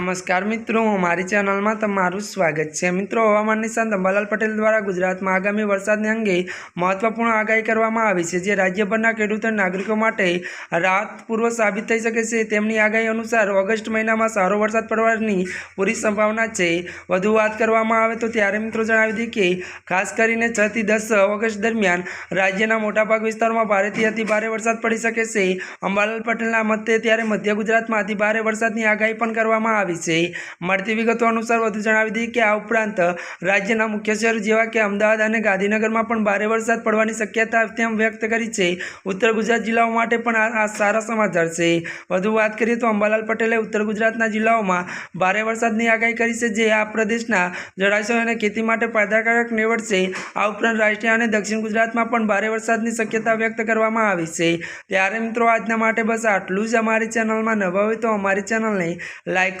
નમસ્કાર મિત્રો, મારી ચેનલમાં તમારું સ્વાગત છે. મિત્રો, હવામાન નિષ્ણાત અંબાલાલ પટેલ દ્વારા ગુજરાતમાં આગામી વરસાદને અંગે મહત્વપૂર્ણ આગાહી કરવામાં આવી છે, જે રાજ્યભરના ખેડૂતો નાગરિકો માટે રાહતપૂર્વ સાબિત થઈ શકે છે. તેમની આગાહી અનુસાર ઓગસ્ટ મહિનામાં સારો વરસાદ પડવાની પૂરી સંભાવના છે. વધુ વાત કરવામાં આવે તો ત્યારે મિત્રો જણાવી દઈએ કે, ખાસ કરીને છ થી દસ ઓગસ્ટ દરમિયાન રાજ્યના મોટાભાગ વિસ્તારોમાં ભારેથી અતિ ભારે વરસાદ પડી શકે છે. અંબાલાલ પટેલના મતે, ત્યારે મધ્ય ગુજરાતમાં અતિ ભારે વરસાદની આગાહી પણ કરવામાં આવી છે. મળતી વિગતો અનુસાર વધુ જણાવી દઈએ કે આ ઉપરાંત રાજ્યના મુખ્ય શહેરો જેવા કે અમદાવાદ અને ગાંધીનગરમાં પણ ભારે વરસાદ પડવાની શક્યતા તેમ વ્યક્ત કરી છે. ઉત્તર ગુજરાત જિલ્લાઓ માટે પણ આ સારા સમાચાર છે. વધુ વાત કરીએ તો અંબાલાલ પટેલે ઉત્તર ગુજરાતના જિલ્લાઓમાં ભારે વરસાદની આગાહી કરી છે જે આ પ્રદેશના જળાશયો અને ખેતી માટે ફાયદાકારક નીવડશે. આ ઉપરાંત રાષ્ટ્રીય અને દક્ષિણ ગુજરાતમાં પણ ભારે વરસાદની શક્યતા વ્યક્ત કરવામાં આવી છે. ત્યારે મિત્રો, આજના માટે બસ આટલું જ. અમારી ચેનલમાં નવા હોય તો અમારી ચેનલને લાઇક